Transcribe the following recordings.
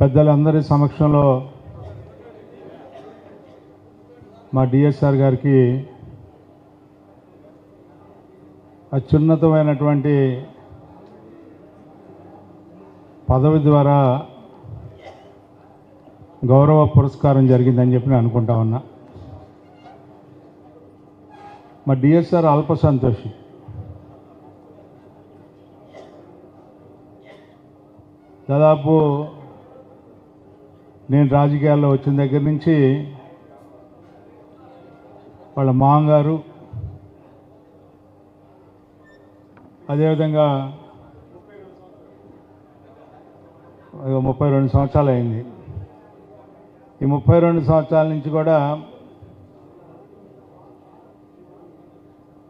పెద్దలందరి సమక్షంలో మా డిఎస్ఆర్ గారికి అత్యున్నతమైనటువంటి పదవి ద్వారా గౌరవ పురస్కారం జరిగిందని చెప్పి నేను అనుకుంటా ఉన్నా. మా డిఎస్ఆర్ అల్ప సంతోషి. దాదాపు నేను రాజకీయాల్లో వచ్చిన దగ్గర నుంచి వాళ్ళ మామగారు అదేవిధంగా ముప్పై రెండు సంవత్సరాలు అయింది. ఈ ముప్పై రెండు సంవత్సరాల నుంచి కూడా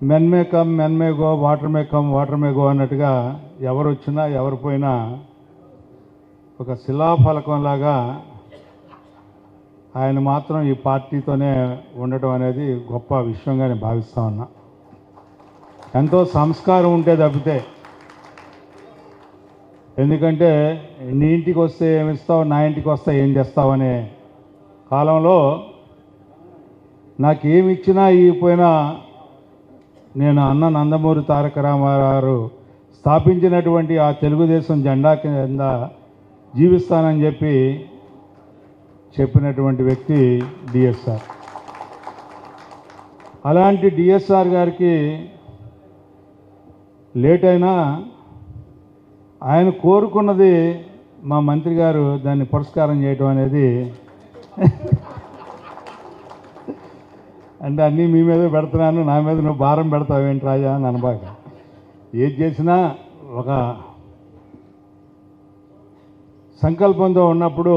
men may come men may go water may come water may go అన్నట్టుగా ఎవరు వచ్చినా ఎవరు పోయినా ఒక శిలాఫలకంలాగా ఆయన మాత్రం ఈ పార్టీతోనే ఉండటం అనేది గొప్ప విషయంగా నేను భావిస్తా ఉన్నా. ఎంతో సంస్కారం ఉంటే తప్పితే ఎందుకంటే నీ ఇంటికి వస్తే ఏమి ఇస్తావు నా ఇంటికి వస్తే ఏం చేస్తావు అనే కాలంలో నాకు ఏమి ఇచ్చినా ఇవ్వకపోయినా నేను అన్న నందమూరి తారక రామారావు స్థాపించినటువంటి ఆ తెలుగుదేశం జెండా కింద జీవిస్తానని చెప్పి చెప్పినటువంటి వ్యక్తి డిఎస్ఆర్. అలాంటి డిఎస్ఆర్ గారికి లేట్ అయినా ఆయన కోరుకున్నది మా మంత్రి గారు దాన్ని పురస్కారం చేయటం అనేది అంటే అన్నీ మీ మీద పెడుతున్నాను నా మీద నువ్వు భారం పెడతావేంటి రాజా అని అనబాక. ఏది చేసినా ఒక సంకల్పంతో ఉన్నప్పుడు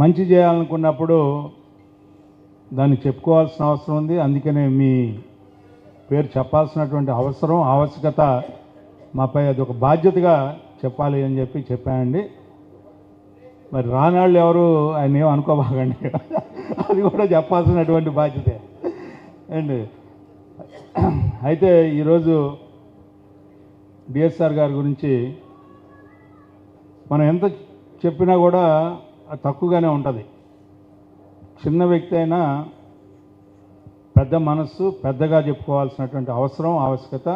మంచి చేయాలనుకున్నప్పుడు దాన్ని చెప్పుకోవాల్సిన అవసరం ఉంది. అందుకనే మీ పేరు చెప్పాల్సినటువంటి అవసరం ఆవశ్యకత మాపై అది ఒక బాధ్యతగా చెప్పాలి అని చెప్పి చెప్పానండి. మరి రానాళ్ళు ఎవరు ఆయన ఏం అనుకోబాగండి అది కూడా చెప్పాల్సినటువంటి బాధ్యతే. అండి అయితే ఈరోజు డిఎస్ఆర్ గారి గురించి మనం ఎంత చెప్పినా కూడా తక్కువగానే ఉంటుంది. చిన్న వ్యక్తి అయినా పెద్ద మనస్సు పెద్దగా చెప్పుకోవాల్సినటువంటి అవసరం ఆవశ్యకత.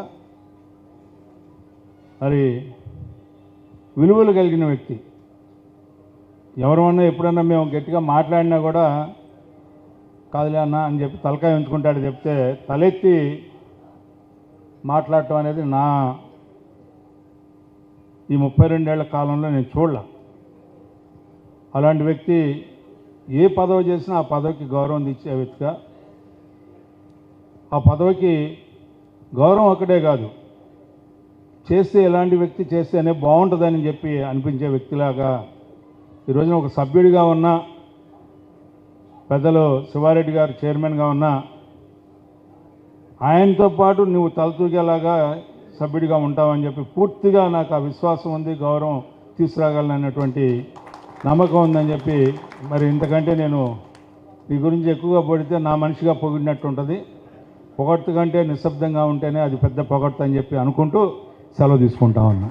మరి విలువలు కలిగిన వ్యక్తి. ఎవరన్నా ఎప్పుడన్నా మేము గట్టిగా మాట్లాడినా కూడా కాదులే అన్న అని చెప్పి తలకాయ ఉంచుకుంటాడు చెప్తే తలెత్తి మాట్లాడటం అనేది నా ఈ ముప్పై రెండేళ్ళ కాలంలో నేను చూడలే. అలాంటి వ్యక్తి ఏ పదవి చేసినా ఆ పదవికి గౌరవం ఇచ్చే వ్యక్తిగా. ఆ పదవికి గౌరవం ఒకటే కాదు. చేస్తే ఎలాంటి వ్యక్తి చేస్తేనే బాగుంటుందని చెప్పి అనిపించే వ్యక్తిలాగా ఈ రోజున ఒక సభ్యుడిగా ఉన్న పెద్దలు శివారెడ్డి గారు చైర్మన్గా ఉన్న ఆయనతో పాటు నువ్వు తలతూగేలాగా సభ్యుడిగా ఉంటావని చెప్పి పూర్తిగా నాకు ఆ విశ్వాసం ఉంది గౌరవం తీసుకురాగలనటువంటి నమ్మకం ఉందని చెప్పి మరి ఇంతకంటే నేను మీ గురించి ఎక్కువగా పొడితే నా మనిషిగా పొగిడినట్టు ఉంటుంది. పొగడ్తు కంటే నిశ్శబ్దంగా ఉంటేనే అది పెద్ద పొగడ్త అని చెప్పి అనుకుంటూ సెలవు తీసుకుంటా ఉన్నా.